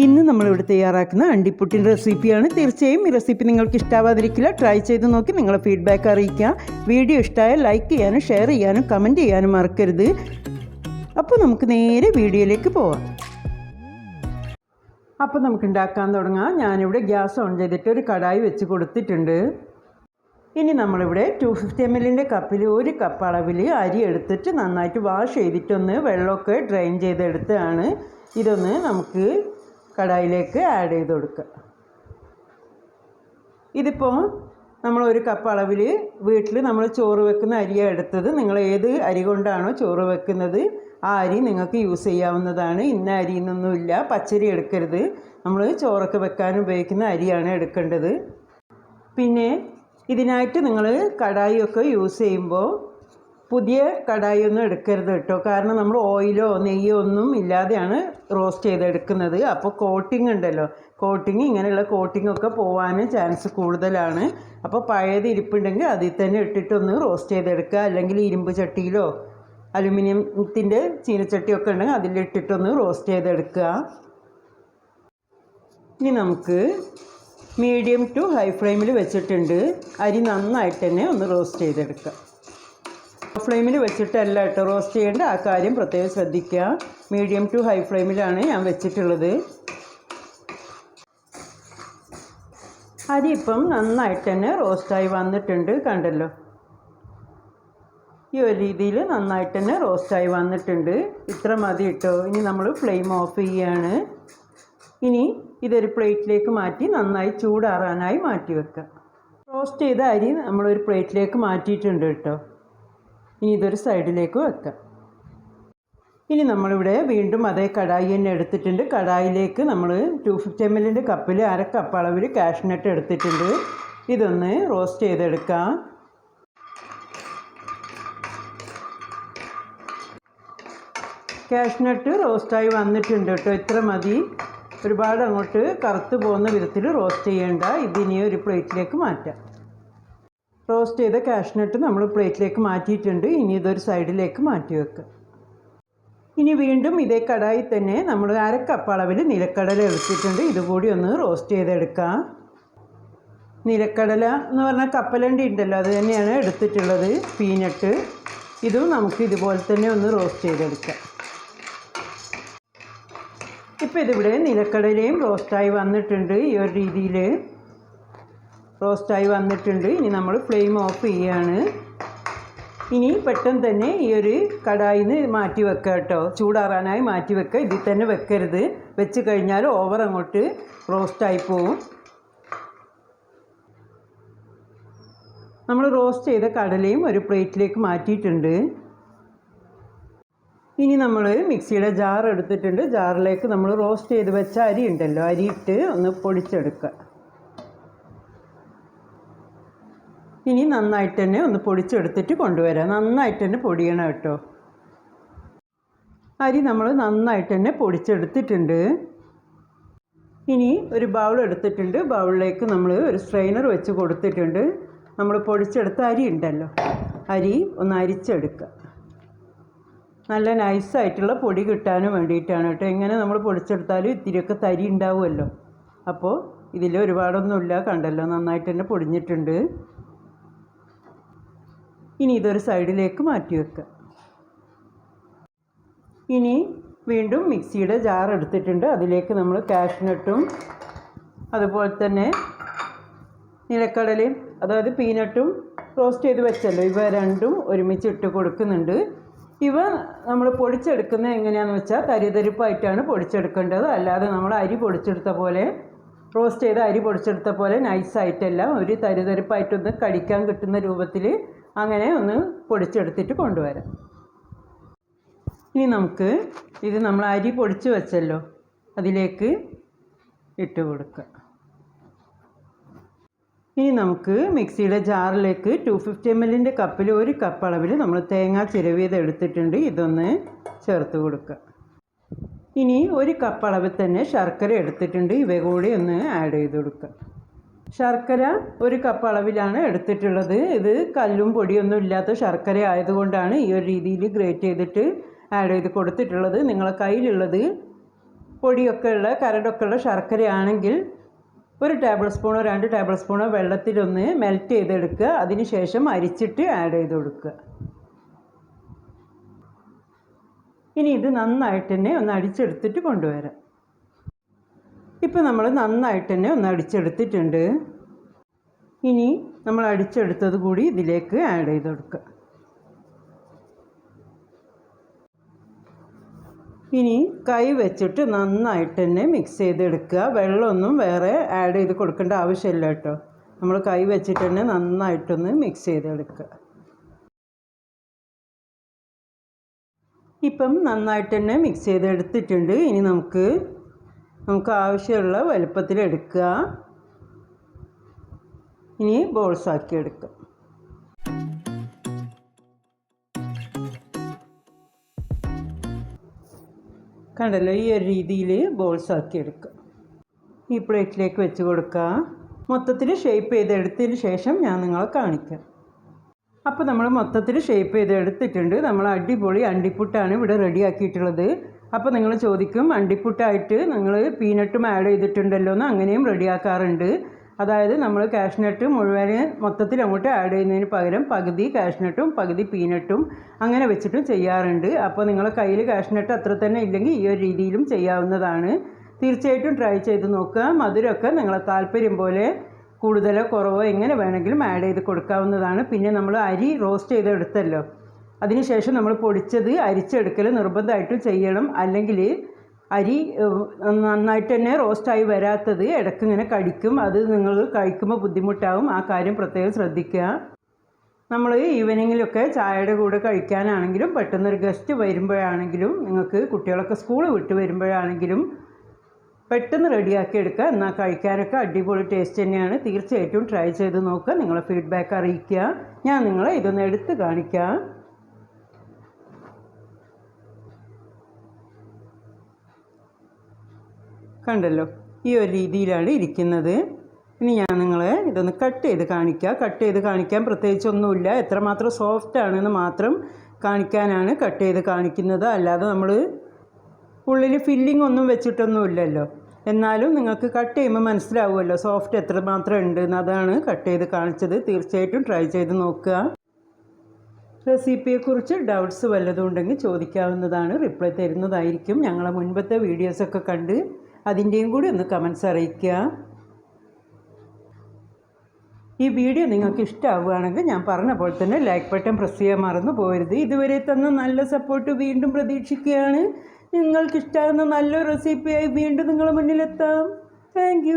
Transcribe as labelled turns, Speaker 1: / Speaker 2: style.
Speaker 1: ഇന്ന് നമ്മളിവിടെ തയ്യാറാക്കുന്ന അണ്ടിപ്പുട്ടിന്റെ റെസിപ്പിയാണ്. തീർച്ചയായും ഈ റെസിപ്പി നിങ്ങൾക്ക് ഇഷ്ടാവാതിരിക്കില്ല. ട്രൈ ചെയ്ത് നോക്കി നിങ്ങളെ ഫീഡ്ബാക്ക് അറിയിക്കുക വീഡിയോ ഇഷ്ടമായ ലൈക്ക് ചെയ്യാനും ഷെയർ ചെയ്യാനും കമന്റ് ചെയ്യാനും മറക്കരുത്. അപ്പോൾ നമുക്ക് നേരെ വീഡിയോയിലേക്ക് പോവാം. അപ്പോൾ നമുക്ക് ഉണ്ടാക്കാൻ തുടങ്ങാം. ഞാനിവിടെ ഗ്യാസ് ഓൺ ചെയ്തിട്ട് ഒരു കടായി വെച്ച് കൊടുത്തിട്ടുണ്ട്. ഇനി നമ്മളിവിടെ ടു ഫിഫ്റ്റി എം എല്ലിന്റെ കപ്പിൽ ഒരു കപ്പ് അളവിൽ അരി എടുത്തിട്ട് നന്നായിട്ട് വാഷ് ചെയ്തിട്ടൊന്ന് വെള്ളമൊക്കെ ഡ്രെയിൻ ചെയ്തെടുത്താണ് ഇതൊന്ന് നമുക്ക് കടായിലേക്ക് ആഡ് ചെയ്ത് കൊടുക്കുക. ഇതിപ്പോൾ നമ്മൾ ഒരു കപ്പ് അളവിൽ വീട്ടിൽ നമ്മൾ ചോറ് വെക്കുന്ന അരിയാണ് എടുത്തത്. നിങ്ങൾ ഏത് അരി കൊണ്ടാണോ ചോറ് വെക്കുന്നത് ആ അരി നിങ്ങൾക്ക് യൂസ് ചെയ്യാവുന്നതാണ്. ഇന്ന അരി എന്നൊന്നുമില്ല പച്ചരി എടുക്കരുത്. നമ്മൾ ചോറൊക്കെ വെക്കാൻ ഉപയോഗിക്കുന്ന അരിയാണ് എടുക്കേണ്ടത്. പിന്നെ ഇതിനായിട്ട് നിങ്ങൾ കടായിയൊക്കെ യൂസ് ചെയ്യുമ്പോൾ പുതിയ കടായി ഒന്നും എടുക്കരുത് കേട്ടോ. കാരണം നമ്മൾ ഓയിലോ നെയ്യോ ഒന്നും ഇല്ലാതെയാണ് റോസ്റ്റ് ചെയ്തെടുക്കുന്നത്. അപ്പോൾ കോട്ടിംഗ് ഉണ്ടല്ലോ. കോട്ടിങ് ഇങ്ങനെയുള്ള കോട്ടിംഗ് ഒക്കെ പോകാൻ ചാൻസ് കൂടുതലാണ്. അപ്പോൾ പഴയത് ഇരിപ്പുണ്ടെങ്കിൽ അതിൽ തന്നെ ഇട്ടിട്ടൊന്ന് റോസ്റ്റ് ചെയ്തെടുക്കുക. അല്ലെങ്കിൽ ഇരുമ്പ് ചട്ടിയിലോ അലുമിനിയത്തിന്റെ ചീനച്ചട്ടിയൊക്കെ ഉണ്ടെങ്കിൽ അതിലിട്ടിട്ടൊന്ന് റോസ്റ്റ് ചെയ്തെടുക്കുക. ഇനി നമുക്ക് മീഡിയം ടു ഹൈ ഫ്ലെയിമിൽ വെച്ചിട്ടുണ്ട്. അരി നന്നായിട്ട് തന്നെ ഒന്ന് റോസ്റ്റ് ചെയ്തെടുക്കുക ഫ്ലെയിമിൽ വെച്ചിട്ടല്ല കേട്ടോ. റോസ്റ്റ് ചെയ്യേണ്ട. ആ കാര്യം പ്രത്യേകം ശ്രദ്ധിക്കുക. മീഡിയം ടു ഹൈ ഫ്ലെയിമിലാണ് ഞാൻ വെച്ചിട്ടുള്ളത്. അരി ഇപ്പം നന്നായിട്ട് തന്നെ റോസ്റ്റായി വന്നിട്ടുണ്ട് കണ്ടല്ലോ. ഈ ഒരു രീതിയിൽ നന്നായിട്ട് തന്നെ റോസ്റ്റായി വന്നിട്ടുണ്ട്. ഇത്ര മതി കേട്ടോ. ഇനി നമ്മൾ ഫ്ലെയിം ഓഫ് ചെയ്യുകയാണ് ഇനി ഇതൊരു പ്ലേറ്റിലേക്ക് മാറ്റി നന്നായി ചൂടാറാനായി മാറ്റി വെക്കുക. റോസ്റ്റ് ചെയ്ത അരി നമ്മളൊരു പ്ലേറ്റിലേക്ക് മാറ്റിയിട്ടുണ്ട് കേട്ടോ. ഇനി ഇതൊരു സൈഡിലേക്ക് വെക്കാം. ഇനി നമ്മളിവിടെ വീണ്ടും അതേ കടായി തന്നെ എടുത്തിട്ടുണ്ട്. കടായിലേക്ക് നമ്മൾ ടു ഫിഫ്റ്റി എം എല്ലിന്റെ കപ്പിൽ അര കപ്പ് അളവിൽ കാഷ്നട്ട് എടുത്തിട്ടുണ്ട്. ഇതൊന്ന് റോസ്റ്റ് ചെയ്തെടുക്കാം. കാഷ്നട്ട് റോസ്റ്റായി വന്നിട്ടുണ്ട് കേട്ടോ. ഇത്ര മതി. ഒരുപാട് അങ്ങോട്ട് കറുത്ത് പോകുന്ന വിധത്തിൽ റോസ്റ്റ് ചെയ്യേണ്ട. ഇതിനെ ഒരു പ്ലേറ്റിലേക്ക് മാറ്റാം. റോസ്റ്റ് ചെയ്ത കാഷ്നട്ട് നമ്മൾ പ്ലേറ്റിലേക്ക് മാറ്റിയിട്ടുണ്ട്. ഇനി ഇതൊരു സൈഡിലേക്ക് മാറ്റി വെക്കുക ഇനി വീണ്ടും ഇതേ കടായി തന്നെ നമ്മൾ അര കപ്പ് അളവിൽ നിലക്കടല എടുത്തിട്ടുണ്ട്. ഇതുകൂടി ഒന്ന് റോസ്റ്റ് ചെയ്തെടുക്കാം. നിലക്കടല എന്ന് പറഞ്ഞാൽ കപ്പലണ്ടി ഉണ്ടല്ലോ അത് തന്നെയാണ് എടുത്തിട്ടുള്ളത് പീനട്ട് ഇതും നമുക്ക് ഇതുപോലെ തന്നെ ഒന്ന് റോസ്റ്റ് ചെയ്തെടുക്കാം. ഇപ്പോൾ ഇതിവിടെ നിലക്കടലയും റോസ്റ്റായി വന്നിട്ടുണ്ട് ഈ ഒരു രീതിയിൽ റോസ്റ്റായി വന്നിട്ടുണ്ട്. ഇനി നമ്മൾ ഫ്ലെയിം ഓഫ് ചെയ്യാണ്. ഇനി പെട്ടെന്ന് തന്നെ ഈ ഒരു കടായിൽ നിന്ന് മാറ്റി വെക്കുക കേട്ടോ ചൂടാറാനായി മാറ്റി വെക്കുക ഇതിൽ തന്നെ വെക്കരുത്. വെച്ച് കഴിഞ്ഞാൽ ഓവർ അങ്ങോട്ട് റോസ്റ്റായി പോവും. നമ്മൾ റോസ്റ്റ് ചെയ്ത കടലയും ഒരു പ്ലേറ്റിലേക്ക് മാറ്റിയിട്ടുണ്ട്. ഇനി നമ്മൾ മിക്സിയുടെ ജാർ എടുത്തിട്ടുണ്ട്. ജാറിലേക്ക് നമ്മൾ റോസ്റ്റ് ചെയ്ത് വെച്ച അരി ഉണ്ടല്ലോ. അരി ഇട്ട് ഒന്ന് പൊടിച്ചെടുക്കുക ഇനി നന്നായിട്ട് തന്നെ ഒന്ന് പൊടിച്ചെടുത്തിട്ട് കൊണ്ടുവരാം. നന്നായിട്ട് തന്നെ പൊടിയണം കേട്ടോ. അരി നമ്മൾ നന്നായിട്ട് തന്നെ പൊടിച്ചെടുത്തിട്ടുണ്ട്. ഇനി ഒരു ബൗൾ എടുത്തിട്ടുണ്ട്. ബൗളിലേക്ക് നമ്മൾ ഒരു സ്ട്രെയിനർ വെച്ച് കൊടുത്തിട്ടുണ്ട്. നമ്മൾ പൊടിച്ചെടുത്ത അരി ഉണ്ടല്ലോ. അരി ഒന്ന് അരിച്ചെടുക്കുക. നല്ല നൈസായിട്ടുള്ള പൊടി കിട്ടാനും വേണ്ടിയിട്ടാണ് കേട്ടോ. എങ്ങനെ നമ്മൾ പൊടിച്ചെടുത്താലും ഇത്തിരിയൊക്കെ തരി ഉണ്ടാവുമല്ലോ. അപ്പോൾ ഇതിൽ ഒരുപാടൊന്നുമില്ല. കണ്ടല്ലോ? നന്നായിട്ട് തന്നെ പൊടിഞ്ഞിട്ടുണ്ട്. ഇനി ഇതൊരു സൈഡിലേക്ക് മാറ്റി വെക്കുക ഇനി വീണ്ടും മിക്സിയുടെ ജാർ എടുത്തിട്ടുണ്ട്. അതിലേക്ക് നമ്മൾ കാഷ്നട്ടും അതുപോലെ തന്നെ നിലക്കടലയും അതായത് പീനട്ടും റോസ്റ്റ് ചെയ്ത് വെച്ചല്ലോ. ഇവ രണ്ടും ഒരുമിച്ച് ഇട്ട് കൊടുക്കുന്നുണ്ട്. ഇവ നമ്മൾ പൊടിച്ചെടുക്കുന്നത് എങ്ങനെയാണെന്ന് വെച്ചാൽ തരിതരിപ്പായിട്ടാണ് പൊടിച്ചെടുക്കേണ്ടത്. അല്ലാതെ നമ്മൾ അരി പൊടിച്ചെടുത്ത പോലെ റോസ്റ്റ് ചെയ്ത അരി പൊടിച്ചെടുത്ത പോലെ നൈസായിട്ടല്ല ഒരു തരിതരിപ്പായിട്ടൊന്ന് കടിക്കാൻ കിട്ടുന്ന രൂപത്തിൽ അങ്ങനെ ഒന്ന് പൊടിച്ചെടുത്തിട്ട് കൊണ്ടുവരാം. ഇനി നമുക്ക് ഇത് നമ്മൾ അരി പൊടിച്ച് വെച്ചല്ലോ അതിലേക്ക് ഇട്ട് കൊടുക്കുക ഇനി നമുക്ക് മിക്സിയുടെ ജാറിലേക്ക് ടു ഫിഫ്റ്റി എം എല്ലിന്റെ കപ്പിൽ ഒരു കപ്പ് അളവിൽ നമ്മൾ തേങ്ങ ചിരവിയത് എടുത്തിട്ടുണ്ട് ഇതൊന്ന് ചേർത്ത് കൊടുക്കുക ഇനി ഒരു കപ്പ് അളവിൽ തന്നെ ശർക്കര എടുത്തിട്ടുണ്ട് ഇവ കൂടി ഒന്ന് ആഡ് ചെയ്ത് കൊടുക്കുക ശർക്കര ഒരു കപ്പ് അളവിലാണ് എടുത്തിട്ടുള്ളത്. ഇത് കല്ലും പൊടിയൊന്നും ഇല്ലാത്ത ശർക്കര ആയതുകൊണ്ടാണ് ഈ ഒരു രീതിയിൽ ഗ്രേറ്റ് ചെയ്തിട്ട് ആഡ് ചെയ്ത് കൊടുത്തിട്ടുള്ളത്. നിങ്ങളെ കയ്യിലുള്ളത് പൊടിയൊക്കെ ഉള്ള കരടൊക്കെ ഉള്ള ശർക്കരയാണെങ്കിൽ ഒരു ടേബിൾ സ്പൂണോ രണ്ട് ടേബിൾ സ്പൂണോ വെള്ളത്തിലൊന്ന് മെൽറ്റ് ചെയ്തെടുക്കുക. അതിന് ശേഷം അരിച്ചിട്ട് ആഡ് ചെയ്ത് കൊടുക്കുക. ഇനി ഇത് നന്നായിട്ട് തന്നെ ഒന്ന് അടിച്ചെടുത്തിട്ട് കൊണ്ടുവരാം. ഇപ്പം നമ്മൾ നന്നായിട്ട് തന്നെ ഒന്ന് അടിച്ചെടുത്തിട്ടുണ്ട്. ഇനി നമ്മൾ അടിച്ചെടുത്തത് കൂടി ഇതിലേക്ക് ആഡ് ചെയ്ത് കൊടുക്കുക ഇനി കൈ വെച്ചിട്ട് നന്നായിട്ട് തന്നെ മിക്സ് ചെയ്തെടുക്കുക വെള്ളമൊന്നും വേറെ ആഡ് ചെയ്ത് കൊടുക്കേണ്ട ആവശ്യമില്ല കേട്ടോ. നമ്മൾ കൈ വെച്ചിട്ട് തന്നെ നന്നായിട്ടൊന്ന് മിക്സ് ചെയ്തെടുക്കുക ഇപ്പം നന്നായിട്ട് തന്നെ മിക്സ് ചെയ്തെടുത്തിട്ടുണ്ട്. ഇനി നമുക്ക് നമുക്ക് ആവശ്യമുള്ള വലുപ്പത്തിൽ എടുക്കുക. ഇനി ബോൾസ് ആക്കി എടുക്കുക. കണ്ടല്ലോ ഈ ഒരു രീതിയിൽ ബോൾസ് ആക്കി എടുക്കുക. ഈ പ്ലേറ്റിലേക്ക് വെച്ച് കൊടുക്കുക. മൊത്തത്തിൽ ഷേപ്പ് ചെയ്തെടുത്തതിന് ശേഷം ഞാൻ നിങ്ങളെ കാണിക്കാം. അപ്പോൾ നമ്മൾ മൊത്തത്തിൽ ഷേപ്പ് ചെയ്തെടുത്തിട്ടുണ്ട്. നമ്മൾ അടിപൊളി അണ്ടിപ്പുട്ടാണ് ഇവിടെ റെഡി ആക്കിയിട്ടുള്ളത്. അപ്പോൾ നിങ്ങൾ ചോദിക്കും അണ്ടിപ്പുട്ടായിട്ട് നിങ്ങൾ പീനട്ടും ആഡ് ചെയ്തിട്ടുണ്ടല്ലോ എന്ന് അങ്ങനെയും റെഡിയാക്കാറുണ്ട്. അതായത് നമ്മൾ കാഷ്നട്ട് മുഴുവൻ മൊത്തത്തിൽ അങ്ങോട്ട് ആഡ് ചെയ്യുന്നതിന് പകരം പകുതി കാഷ്നട്ടും പകുതി പീനട്ടും അങ്ങനെ വെച്ചിട്ടും ചെയ്യാറുണ്ട്. അപ്പോൾ നിങ്ങളുടെ കയ്യിൽ കാഷ്നട്ട് അത്ര തന്നെ ഇല്ലെങ്കിൽ ഈ ഒരു രീതിയിലും ചെയ്യാവുന്നതാണ്. തീർച്ചയായിട്ടും ട്രൈ ചെയ്ത് നോക്കുക. മധുരമൊക്കെ നിങ്ങളെ താല്പര്യം പോലെ കൂടുതലോ കുറവോ എങ്ങനെ വേണമെങ്കിലും ആഡ് ചെയ്ത് കൊടുക്കാവുന്നതാണ്. പിന്നെ നമ്മൾ അരി റോസ്റ്റ് ചെയ്തെടുത്തല്ലോ. അതിനുശേഷം നമ്മൾ പൊടിച്ചത് അരിച്ചെടുക്കൽ നിർബന്ധമായിട്ട് ചെയ്യണം. അല്ലെങ്കിൽ അരി നന്നായിട്ട് തന്നെ റോസ്റ്റായി വരാത്തത് ഇടയ്ക്ക് ഇങ്ങനെ കടിക്കും. അത് നിങ്ങൾ കഴിക്കുമ്പോൾ ബുദ്ധിമുട്ടാവും. ആ കാര്യം പ്രത്യേകം ശ്രദ്ധിക്കുക. നമ്മൾ ഈവനിങ്ങിലൊക്കെ ചായയുടെ കൂടെ കഴിക്കാനാണെങ്കിലും പെട്ടെന്നൊരു ഗസ്റ്റ് വരുമ്പോഴാണെങ്കിലും നിങ്ങൾക്ക് കുട്ടികളൊക്കെ സ്കൂൾ വിട്ട് വരുമ്പോഴാണെങ്കിലും പെട്ടെന്ന് റെഡിയാക്കി എടുക്കുക. എന്നാൽ കഴിക്കാനൊക്കെ അടിപൊളി ടേസ്റ്റ് തന്നെയാണ്. തീർച്ചയായിട്ടും ട്രൈ ചെയ്ത് നോക്കുക. നിങ്ങളെ ഫീഡ്ബാക്ക് അറിയിക്കുക. ഞാൻ നിങ്ങളെ ഇതൊന്ന് എടുത്ത് കാണിക്കാം. കണ്ടല്ലോ? ഈ ഒരു രീതിയിലാണ് ഇരിക്കുന്നത്. ഇനി ഞാൻ നിങ്ങളെ ഇതൊന്ന് കട്ട് ചെയ്ത് കാണിക്കുക കട്ട് ചെയ്ത് കാണിക്കാൻ പ്രത്യേകിച്ചൊന്നുമില്ല. എത്രമാത്രം സോഫ്റ്റ് ആണെന്ന് മാത്രം കാണിക്കാനാണ് കട്ട് ചെയ്ത് കാണിക്കുന്നത്. അല്ലാതെ നമ്മൾ ഉള്ളിൽ ഫില്ലിംഗ് ഒന്നും വെച്ചിട്ടൊന്നുമില്ലല്ലോ. എന്നാലും നിങ്ങൾക്ക് കട്ട് ചെയ്യുമ്പോൾ മനസ്സിലാവുമല്ലോ സോഫ്റ്റ് എത്രമാത്രം ഉണ്ട് അതാണ് കട്ട് ചെയ്ത് കാണിച്ചത്. തീർച്ചയായിട്ടും ട്രൈ ചെയ്ത് നോക്കുക. റെസിപ്പിയെക്കുറിച്ച് ഡൗട്ട്സ് വല്ലതും ഉണ്ടെങ്കിൽ ചോദിക്കാവുന്നതാണ്. റിപ്ലൈ തരുന്നതായിരിക്കും. ഞങ്ങളെ മുൻപത്തെ വീഡിയോസൊക്കെ കണ്ട് അതിന്റെയും കൂടി ഒന്ന് കമൻസ് അറിയിക്കുക. ഈ വീഡിയോ നിങ്ങൾക്ക് ഇഷ്ടമാവുകയാണെങ്കിൽ ഞാൻ പറഞ്ഞ പോലെ തന്നെ ലൈക്ക് ബട്ടൺ പ്രസ് ചെയ്യാൻ മറന്നു പോരുത് ഇതുവരെ തന്ന നല്ല സപ്പോർട്ട് വീണ്ടും പ്രതീക്ഷിക്കുകയാണ്. നിങ്ങൾക്ക് ഇഷ്ടമാകുന്ന നല്ലൊരു റെസിപ്പിയായി വീണ്ടും നിങ്ങളുടെ മുന്നിലെത്താം. താങ്ക്